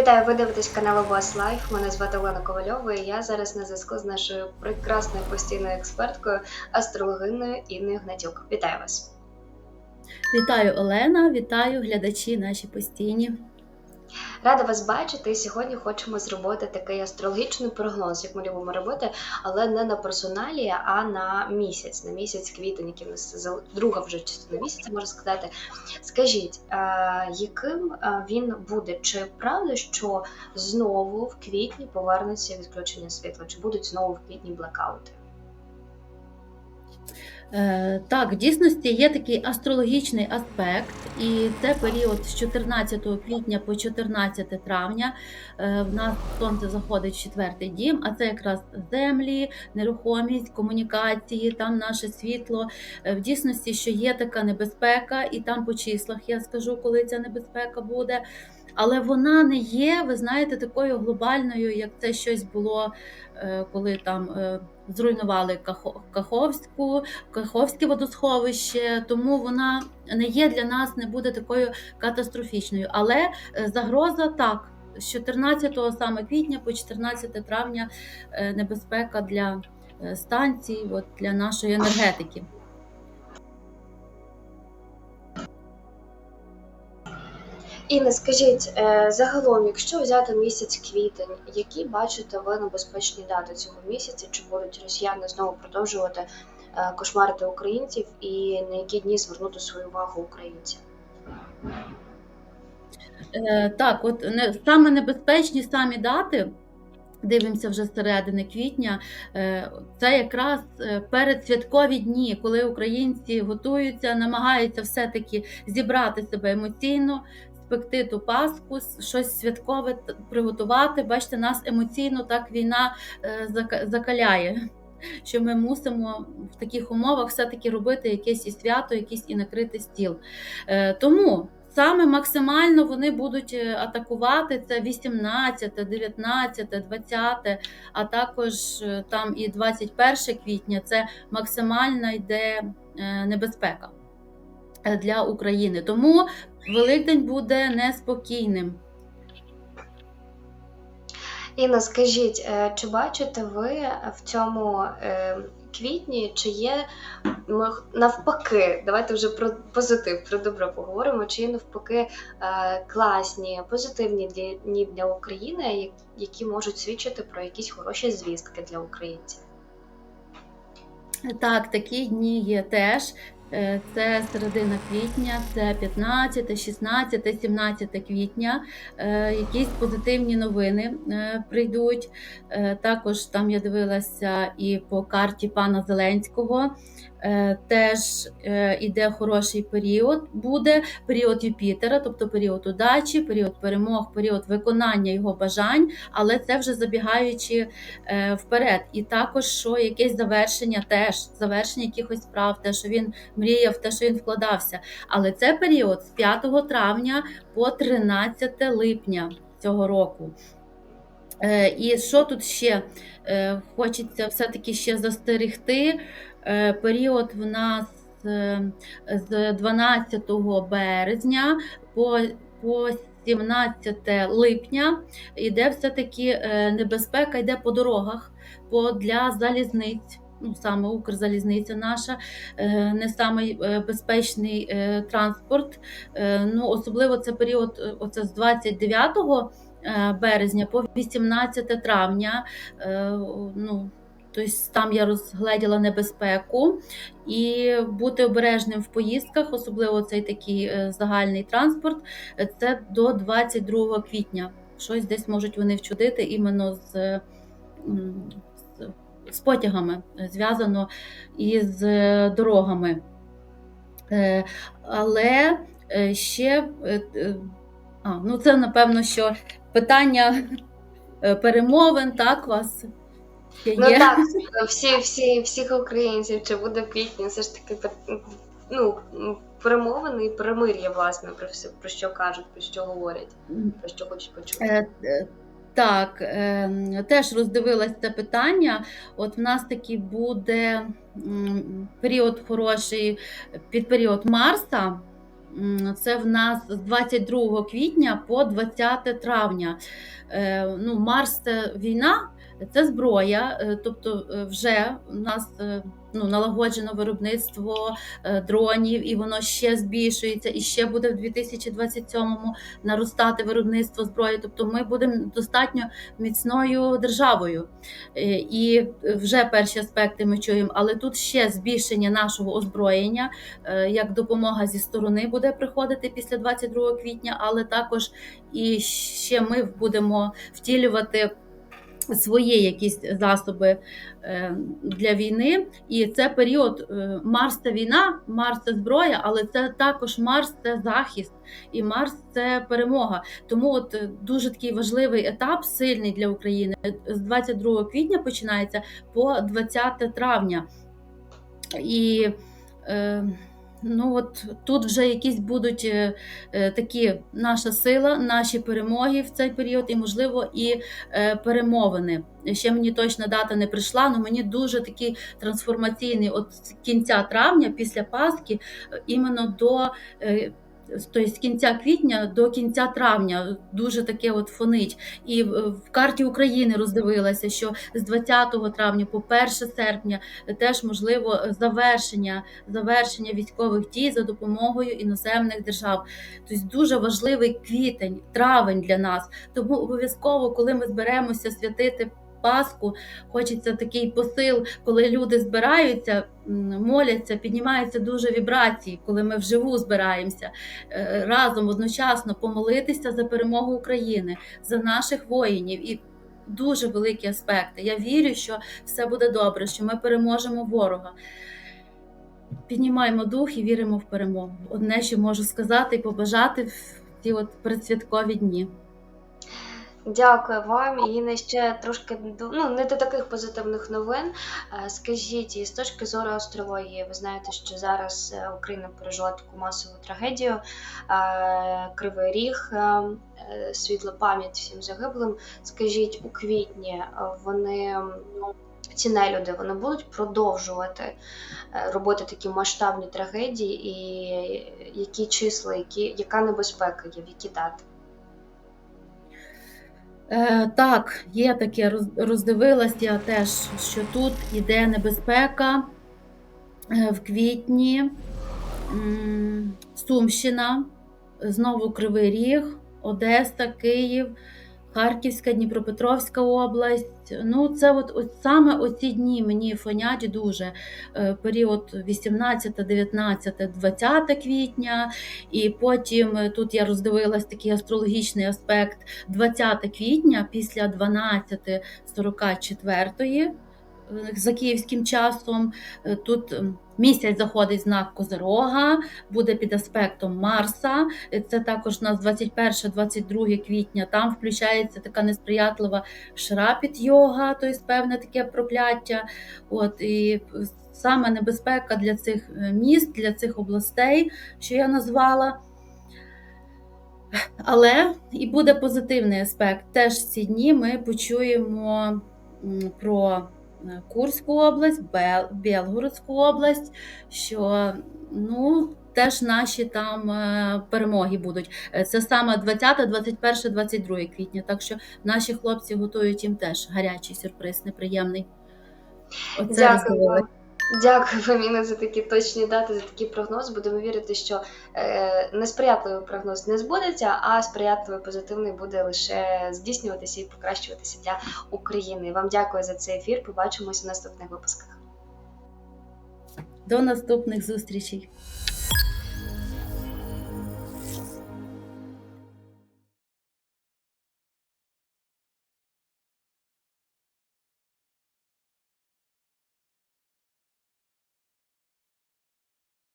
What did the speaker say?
Вітаю, ви дивитесь канал Вас Лайф. Мене звати Олена Ковальова. і Я зараз на зв'язку з нашою прекрасною постійною експерткою, астрологиною Інною Гнатюк. Вітаю вас. Вітаю Олена, вітаю глядачі наші постійні. Рада вас бачити. Сьогодні хочемо зробити такий астрологічний прогноз, як ми любимо робити, але не на персоналі, а на місяць, на місяць квітень, який у нас друга вже частина місяця, можна сказати. Скажіть, е, яким е, він буде? Чи правда, що знову в квітні повернеться відключення світла? Чи будуть знову в квітні блекаути? Е, Так, в дійсності є такий астрологічний аспект, і це період з 14 квітня по 14 травня. Е, В нас сонце заходить в четвертий дім, а це якраз землі, нерухомість, комунікації, там наше світло. Е, В дійсності, що є така небезпека, і там по числах я скажу, коли ця небезпека буде. Але вона не є, ви знаєте, такою глобальною, як це щось було, е, коли там е, зруйнували Каховську, Каховське водосховище, тому вона не є для нас, не буде такою катастрофічною. Але е, загроза так. З 14 саме квітня по 14 травня небезпека для станцій, от, для нашої енергетики. Інна, скажіть, е, загалом, якщо взяти місяць квітень, які бачите ви небезпечні дати цього місяця? Чи будуть росіяни знову продовжувати е, кошмарити українців і на які дні звернути свою увагу українцям? Е, Так, от не саме небезпечні самі дати. Дивимося вже з середини квітня. Це якраз передсвяткові дні, коли українці готуються, намагаються все-таки зібрати себе емоційно, спекти ту паску, щось святкове приготувати. Бачите, нас емоційно так війна е, закаляє. Що ми мусимо в таких умовах все-таки робити якесь і свято, якийсь і накрити стіл. Е, Тому саме максимально вони будуть е, атакувати це 18, 19, 20, а також там і 21 квітня це максимальна йде небезпека для України. Тому Великдень буде неспокійним. Інна, скажіть, е, чи бачите ви в цьому е, квітні, чи є навпаки, давайте вже про позитив, про добро поговоримо, чи є навпаки е, класні, позитивні дні для України, які можуть свідчити про якісь хороші звістки для українців? Так, такі дні є теж. Е, Це середина квітня, це 15, 16, 17 квітня. Е, Якісь позитивні новини е, прийдуть. Також там я дивилася і по карті пана Зеленського. Е, Теж е, іде хороший період. Буде період Юпітера, тобто період удачі, період перемог, період виконання його бажань, але це вже забігаючи е, вперед. І також що якесь завершення, теж завершення якихось справ, те, що він мріяв, те, що він вкладався. Але це період з 5 травня по 13 липня цього року. І що тут ще хочеться все-таки ще застерегти. Е, Період в нас е, з 12 березня по, по 17 липня йде все-таки е, небезпека, йде по дорогах, по для залізниць. Ну, саме Укрзалізниця наша, не самий безпечний транспорт. Ну, особливо це період оце з 29 е, березня по 18 травня. Ну, тобто там я розгледіла небезпеку і бути обережним в поїздках, особливо цей такий е, загальний транспорт, е, це до 22 квітня. Щось десь можуть вони вчудити іменно з, з, з потягами, е, зв'язано із е, дорогами. Е, Але е, ще е, е, а, ну це напевно, що питання е, перемовин, так, вас Ну так, всі, всі, всіх українців, чи буде в квітні, все ж таки ну, перемовини і перемир'я, власне, про все, про що кажуть, про що говорять, про що хочуть почути. Е, е, Так, е, теж роздивилась це питання. От в нас такий буде період хороший під період Марса. Це в нас з 22 квітня по 20 травня. Е, Ну, Марс це війна, це зброя, е, тобто е, вже у нас е, ну, налагоджено виробництво дронів, і воно ще збільшується, і ще буде в 2027-му наростати виробництво зброї. Тобто ми будемо достатньо міцною державою. І вже перші аспекти ми чуємо, але тут ще збільшення нашого озброєння, як допомога зі сторони буде приходити після 22 квітня, але також і ще ми будемо втілювати. Свої якісь засоби е, для війни, і це період е, Марс це війна, Марс це зброя, але це також Марс це захист, і Марс це перемога. Тому от е, дуже такий важливий етап, сильний для України. З 22 квітня починається по 20 травня. І е, ну от тут вже якісь будуть е, е, такі наша сила, наші перемоги в цей період, і, можливо, і е, перемовини. Ще мені точна дата не прийшла, але мені дуже такий трансформаційний от кінця травня, після Пасхи, е, іменно до. Тобто з кінця квітня до кінця травня дуже таке от фонить. І в карті України роздивилася, що з 20 травня по 1 серпня теж можливо завершення, завершення військових дій за допомогою іноземних держав. Тобто дуже важливий квітень, травень для нас. Тому обов'язково, коли ми зберемося святити. Пасху хочеться такий посил, коли люди збираються, моляться, піднімаються дуже вібрації, коли ми вживу збираємося е, разом одночасно помолитися за перемогу України, за наших воїнів і дуже великі аспекти. Я вірю, що все буде добре, що ми переможемо ворога. Піднімаємо дух і віримо в перемогу. Одне, що можу сказати і побажати в ці от передсвяткові дні. Дякую вам. І ще трошки ну, не до таких позитивних новин. Е, Скажіть, з точки зору астрології, ви знаєте, що зараз е, Україна пережила таку масову трагедію, е, Кривий Ріг, світла пам'ять всім загиблим. Скажіть, у квітні вони ну. Ці нелюди вони будуть продовжувати робити такі масштабні трагедії, і які числа, які, яка небезпека є, в які дати? Е, так, є таке, роз- роздивилась я теж, що тут іде небезпека е, в квітні, Сумщина, знову Кривий Ріг, Одеса, Київ, Харківська, Дніпропетровська область. Ну, це от, от саме оці дні мені фонять дуже. Е, Період 18, 19, 20 квітня. І потім е, тут я роздивилась такий астрологічний аспект 20 квітня після 12.44 е, за київським часом. Е, Тут місяць заходить знак Козирога, буде під аспектом Марса. Е, Це також у нас 21-22 квітня. Там включається така несприятлива шрапіт йога, тобто певне таке прокляття. От і саме небезпека для цих е, міст, для цих областей, що я назвала. Але і буде позитивний аспект. Теж ці дні ми почуємо про е, Курську область, Бел- Белгородську область, що ну, теж наші там е, перемоги будуть. Е, Це саме 20, 21, 22 квітня. Так що наші хлопці готують їм теж гарячий сюрприз, неприємний. Оце Дякую. Дякую вам, Інна, за такі точні дати, за такий прогноз. Будемо вірити, що е, несприятливий прогноз не збудеться, а сприятливий позитивний буде лише здійснюватися і покращуватися для України. Вам дякую за цей ефір. Побачимося в наступних випусках. До наступних зустрічей.